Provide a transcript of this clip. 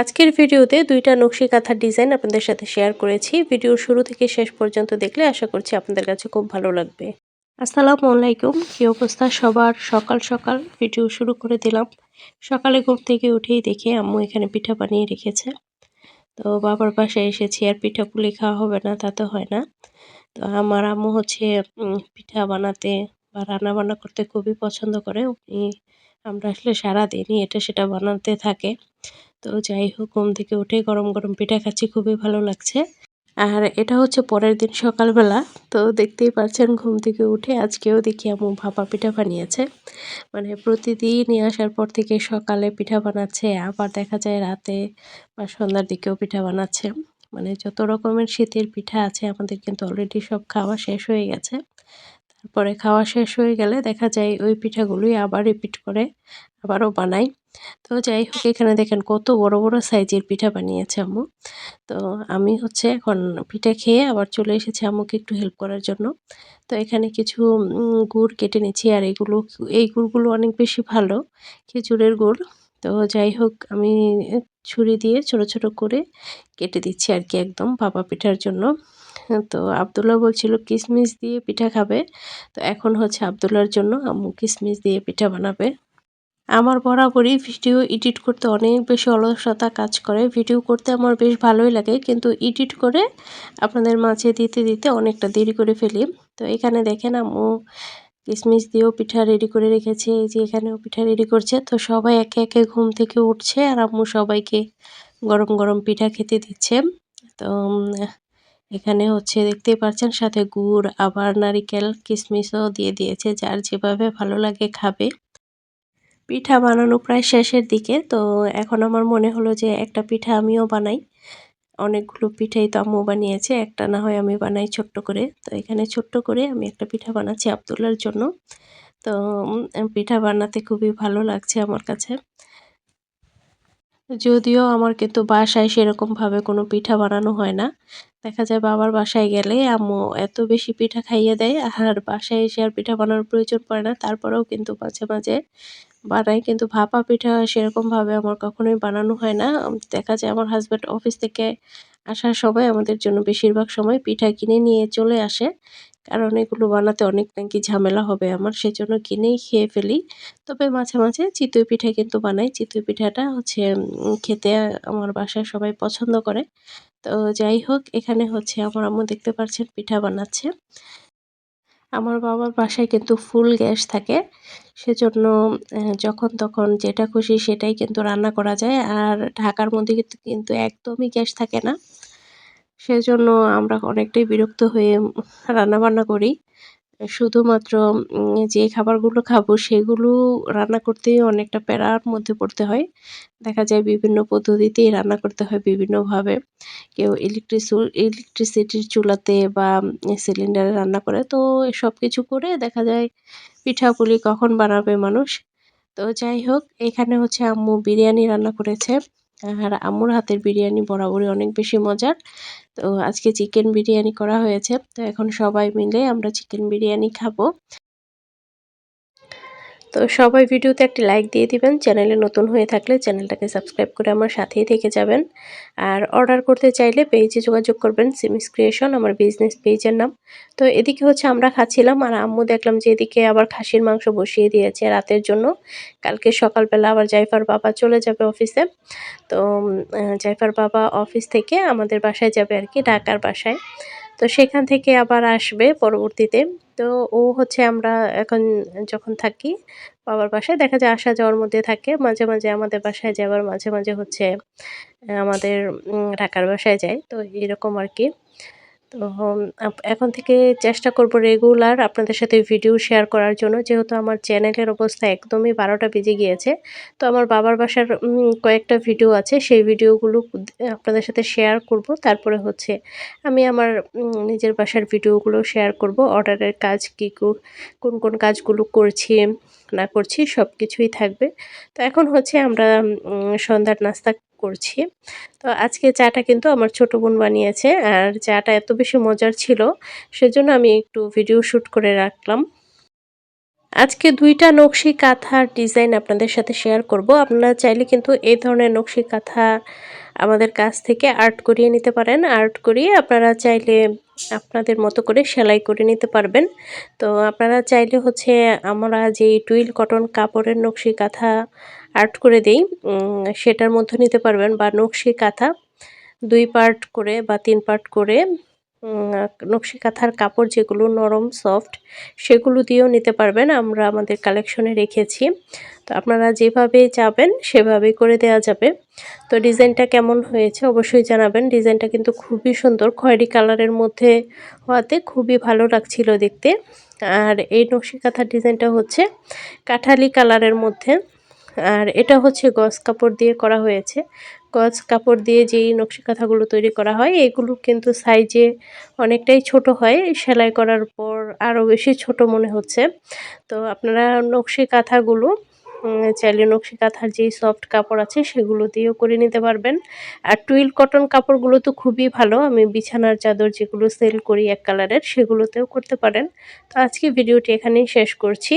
আজকের ভিডিওতে দুইটা নকশি কাঁথার ডিজাইন আপনাদের সাথে শেয়ার করেছি। ভিডিও শুরু থেকে শেষ পর্যন্ত দেখলে আশা করছি আপনাদের কাছে খুব ভালো লাগবে। আসসালামু আলাইকুম। কি অবস্থা? সবার সকাল সকাল ভিডিও শুরু করে দিলাম। সকালে ঘুম থেকে উঠেই দেখে আম্মু এখানে পিঠা বানিয়ে রেখেছে। তো বাবার পাশে এসেছি, আর পিঠা পুলি খাওয়া হবে না, তা তো হয় না। তো আমার আম্মু হচ্ছে পিঠা বানাতে বা রান্না বান্না করতে খুবই পছন্দ করে। উনি, আমরা আসলে সারাদিনই এটা, সেটা বানাতে থাকে। তো যাই হোক, ঘুম থেকে উঠে গরম গরম পিঠা খাচ্ছি, খুবই ভালো লাগছে। আর এটা হচ্ছে পরের দিন সকালবেলা, তো দেখতেই পাচ্ছেন ঘুম থেকে উঠে আজকেও দেখি এমন ভাপা পিঠা বানিয়েছে। মানে প্রতিদিনই আসার পর থেকে সকালে পিঠা বানাচ্ছে, আবার দেখা যায় রাতে বা সন্ধ্যার দিকেও পিঠা বানাচ্ছে। মানে যত রকমের শীতের পিঠা আছে, আমাদের কিন্তু অলরেডি সব খাওয়া শেষ হয়ে গেছে। তারপরে খাওয়া শেষ হয়ে গেলে দেখা যায় ওই পিঠাগুলোই আবার রিপিট করে, আবারও বানাই। তো যাই হোক এখানে দেখেন কত বড় বড় সাইজের পিঠা বানিয়েছে আম্মু। তো আমি হচ্ছে এখন পিঠা খেয়ে আবার চলে এসেছি আম্মুকে একটু হেল্প করার জন্য। তো এখানে কিছু গুড় কেটে নিচ্ছি আর এগুলো, এই গুড়গুলো অনেক বেশি ভালো, খেজুরের গুড়। তো যাই হোক আমি ছুরি দিয়ে ছোট ছোট করে কেটে দিচ্ছি আর কি একদম পাপা পিঠার জন্য। তো আবদুল্লাহ বলছিল কিশমিশ দিয়ে পিঠা খাবে? তো এখন হচ্ছে আবদুল্লার জন্য আম্মু কিশমিশ দিয়ে পিঠা বানাবে। আমার বরাবরই ভিডিও এডিট করতে অনেক বেশি অলসতা কাজ করে। ভিডিও করতে আমার বেশ ভালোই লাগে, কিন্তু এডিট করে আপনাদের মাঝে দিতে দিতে অনেকটা দেরি করে ফেলি। তো এখানে দেখেন আম্মু কিশমিশ দিয়েও পিঠা রেডি করে রেখেছে, এই যে এখানেও পিঠা রেডি করছে। তো সবাই একে একে ঘুম থেকে উঠছে আর আম্মু সবাইকে গরম গরম পিঠা খেতে দিচ্ছে। তো এখানে হচ্ছে দেখতেই পাচ্ছেন সাথে গুড়, আবার নারিকেল কিশমিশও দিয়ে দিয়েছে। যার যেভাবে ভালো লাগে খাবে। পিঠা বানানো প্রায় শেষের দিকে। তো এখন আমার মনে হলো যে একটা পিঠা আমিও বানাই। অনেকগুলো পিঠাই তো আম্মু বানিয়েছে, একটা না হয় আমি বানাই ছোট্ট করে। তো এখানে ছোট্ট করে আমি একটা পিঠা বানাচ্ছি আবদুল্লার জন্য। তো পিঠা বানাতে খুবই ভালো লাগছে আমার কাছে। যদিও আমার কিন্তু বাসায় সেরকমভাবে কোনো পিঠা বানানো হয় না। দেখা যায় বাবার বাসায় গেলে আম্মু এত বেশি পিঠা খাইয়ে দেয়, আর বাসায় এসে আর পিঠা বানানোর প্রয়োজন পড়ে না। তারপরেও কিন্তু মাঝে মাঝে বানাই কিন্তু ভাপা পিঠা সেরকমভাবে আমার কখনোই বানানো হয় না। দেখা যায় আমার হাজব্যান্ড অফিস থেকে আসার সময় আমাদের জন্য বেশিরভাগ সময় পিঠা কিনে নিয়ে চলে আসে। কারণ এগুলো বানাতে অনেক নাকি ঝামেলা হবে আমার, সেজন্য কিনেই খেয়ে ফেলি। তবে মাঝে মাঝে চিতই পিঠা কিন্তু বানাই। চিতই পিঠাটা হচ্ছে খেতে আমার বাসায় সবাই পছন্দ করে। তো যাই হোক, এখানে হচ্ছে আমার আম্মু দেখতে পাচ্ছেন পিঠা বানাচ্ছে। আমার বাবার বাসায় কিন্তু ফুল গ্যাস থাকে। সেজন্য যখন তখন যেটা খুশি সেটাই কিন্তু রান্না করা যায়। আর ঢাকার মধ্যে কিন্তু কিন্তু একদমই গ্যাস থাকে না। সেজন্য আমরা অনেকটাই বিরক্ত হয়ে রান্নাবান্না করি। শুধুমাত্র যে খাবারগুলো খাব সেগুলো রান্না করতেই অনেকটা প্যারার মধ্যে পড়তে হয়। দেখা যায় বিভিন্ন পদ্ধতিতেই রান্না করতে হয় বিভিন্নভাবে। কেউ ইলেকট্রিস ইলেকট্রিসিটির চুলাতে বা সিলিন্ডারে রান্না করে। তো সব কিছু করে দেখা যায় পিঠাপুলি কখন বানাবে মানুষ? তো যাই হোক, এখানে হচ্ছে আম্মু বিরিয়ানি রান্না করেছে। আর আম্মুর হাতের বিরিয়ানি বরাবরই অনেক বেশি মজার। তো আজকে চিকেন বিরিয়ানি করা হয়েছে। তো এখন সবাই মিলে আমরা চিকেন বিরিয়ানি খাব। তো সবাই ভিডিওতে একটি লাইক দিয়ে দিবেন। চ্যানেলে নতুন হয়ে থাকলে চ্যানেলটাকে সাবস্ক্রাইব করে আমার সাথেই থেকে যাবেন। আর অর্ডার করতে চাইলে পেজে যোগাযোগ করবেন। সিমিস ক্রিয়েশন আমার বিজনেস পেজের নাম। তো এদিকে হচ্ছে আমরা খাচ্ছিলাম আর আম্মু দেখলাম যে এদিকে আবার খাসির মাংস বসিয়ে দিয়েছে রাতের জন্য। কালকে সকালবেলা আবার জাইফার বাবা চলে যাবে অফিসে তো জাইফার বাবা অফিস থেকে আমাদের বাসায় যাবে আর কি, ঢাকার বাসায়। তো সেখান থেকে আবার আসবে পরবর্তীতে। তো ও হচ্ছে আমরা এখন যখন থাকি বাবার বাসায়, দেখা যায় আসা যাওয়ার মধ্যে থাকে। মাঝে মাঝে আমাদের বাসায় যাবার মাঝে মাঝে হচ্ছে আমাদের ঢাকার বাসায় যায়। তো এরকম আর কি। তো এখন থেকে চেষ্টা করব রেগুলার আপনাদের সাথে ভিডিও শেয়ার করার জন্য। যেহেতু আমার চ্যানেলের অবস্থা একদমই বারোটা বেজে গিয়েছে, তো আমার বাবার বাসার কয়েকটা ভিডিও আছে। সেই ভিডিওগুলো আপনাদের সাথে শেয়ার করব। তারপরে হচ্ছে আমি আমার নিজের বাসার ভিডিওগুলো শেয়ার করব। অর্ডারের কাজ কী কোন কোন কাজগুলো করছি, না করছি সব কিছুই থাকবে। তো এখন হচ্ছে আমরা সন্ধ্যার নাস্তা করছি। তো আজকে চাটা কিন্তু আমার ছোট বোন বানিয়েছে আর চাটা এত বেশি মজার ছিল, সেজন্য আমি একটু ভিডিও শ্যুট করে রাখলাম। আজকে দুইটা নকশি কাঁথার ডিজাইন আপনাদের সাথে শেয়ার করব। আপনারা চাইলে কিন্তু এই ধরনের নকশি কাঁথা আমাদের কাছ থেকে আর্ট করিয়ে নিতে পারেন। আর্ট করিয়ে আপনারা চাইলে আপনাদের মতো করে সেলাই করে নিতে পারবেন। তো আপনারা চাইলে হচ্ছে আমরা যে টুইল, কটন, কাপড়ের নকশি কাঁথা আর্ট করে দেই সেটার মধ্যে নিতে পারবেন বা নকশি কাঁথা দুই পার্ট করে বা তিন পার্ট করে নকশি কাঁথার কাপড় যেগুলো নরম সফট সেগুলো দিয়েও নিতে পারবেন। আমরা আমাদের কালেকশনে রেখেছি। তো আপনারা যেভাবে যাবেন সেভাবেই করে দেওয়া যাবে। তো ডিজাইনটা কেমন হয়েছে অবশ্যই জানাবেন। ডিজাইনটা কিন্তু খুবই সুন্দর। খয়েরি কালারের মধ্যে হওয়াতে খুবই ভালো লাগছিল দেখতে। আর এই নকশি কাঁথার ডিজাইনটা হচ্ছে কাঠালি কালারের মধ্যে। আর এটা হচ্ছে গস কাপড় দিয়ে করা হয়েছে। গজ কাপড় দিয়ে যেই নকশি কাঁথাগুলো তৈরি করা হয়, এগুলো কিন্তু সাইজে অনেকটাই ছোট হয়। সেলাই করার পর আরও বেশি ছোট মনে হচ্ছে। তো আপনারা নকশি কাঁথাগুলো চাইলে নকশি কাঁথার যেই সফট কাপড় আছে সেগুলো দিয়েও করে নিতে পারবেন। আর টুইল কটন কাপড়গুলো তো খুবই ভালো, আমি বিছানার চাদর যেগুলো সেল করি এক কালারের সেগুলোতেও করতে পারেন। তো আজকে ভিডিওটি এখানেই শেষ করছি।